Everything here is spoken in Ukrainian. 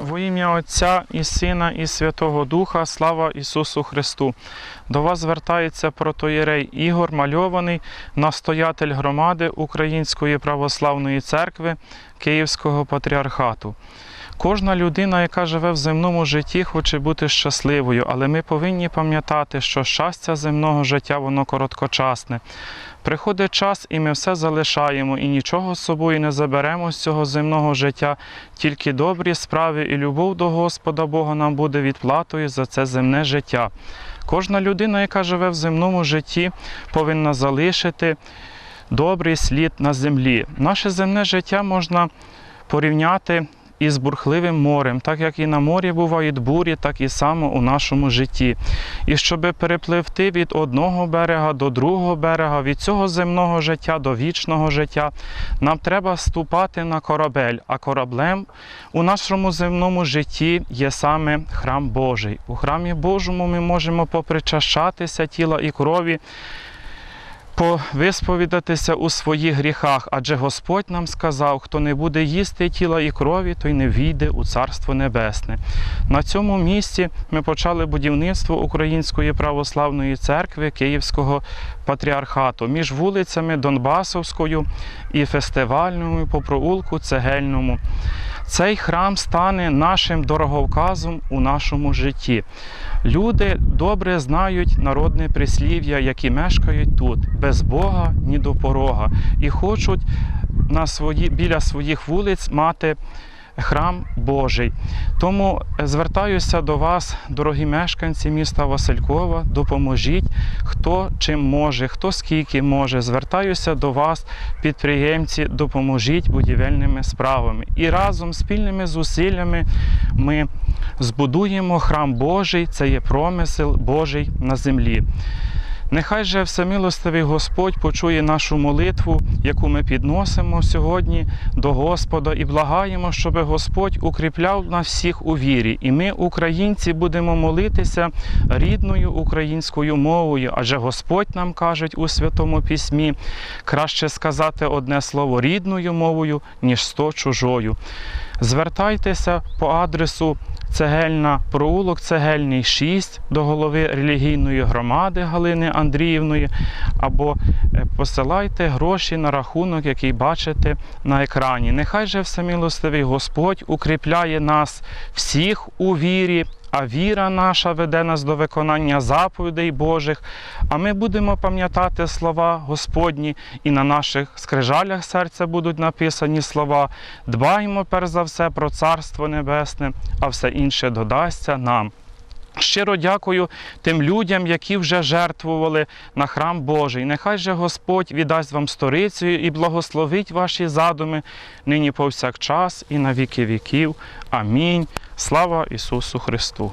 Во ім'я Отця і Сина, і Святого Духа, слава Ісусу Христу. До вас звертається протоєрей Ігор Мальований, настоятель громади Української православної церкви Київського патріархату. Кожна людина, яка живе в земному житті, хоче бути щасливою, але ми повинні пам'ятати, що щастя земного життя воно короткочасне. Приходить час, і ми все залишаємо, і нічого з собою не заберемо з цього земного життя, тільки добрі справи і любов до Господа Бога нам буде відплатою за це земне життя. Кожна людина, яка живе в земному житті, повинна залишити добрий слід на землі. Наше земне життя можна порівняти із бурхливим морем, так як і на морі бувають бурі, так і само у нашому житті. І щоб перепливти від одного берега до другого берега, від цього земного життя до вічного життя, нам треба ступати на корабель. А кораблем у нашому земному житті є саме храм Божий. У храмі Божому ми можемо попричащатися тіла і крові повисповідатися у своїх гріхах, адже Господь нам сказав, хто не буде їсти тіла і крові, той не війде у Царство Небесне. На цьому місці ми почали будівництво Української православної церкви Київського патріархату між вулицями Донбасовською і фестивальною по проулку Цегельному. Цей храм стане нашим дороговказом у нашому житті. Люди добре знають народне прислів'я, які мешкають тут, без Бога ні до порога, і хочуть на свої, біля своїх вулиць мати храм Божий. Тому звертаюся до вас, дорогі мешканці міста Василькова, допоможіть, хто чим може, хто скільки може. Звертаюся до вас, підприємці, допоможіть будівельними справами. І разом спільними зусиллями ми збудуємо храм Божий, це є промисел Божий на землі. Нехай же всемилостивий Господь почує нашу молитву, яку ми підносимо сьогодні до Господа, і благаємо, щоб Господь укріпляв нас всіх у вірі. І ми, українці, будемо молитися рідною українською мовою, адже Господь нам каже у Святому Письмі краще сказати одне слово рідною мовою, ніж сто чужою. Звертайтеся по адресу Цегельна проулок Цегельний 6 до голови релігійної громади Галини Андріївної, або е, посилайте гроші на рахунок, який бачите на екрані. Нехай же всемилостивий Господь укріпляє нас всіх у вірі. А віра наша веде нас до виконання заповідей Божих. А ми будемо пам'ятати слова Господні, і на наших скрижалях серця будуть написані слова. Дбаймо перш за все про Царство Небесне, а все інше додасться нам. Щиро дякую тим людям, які вже жертвували на храм Божий. Нехай же Господь віддасть вам сторицю і благословить ваші задуми нині повсякчас і на віки віків. Амінь. Слава Ісусу Христу!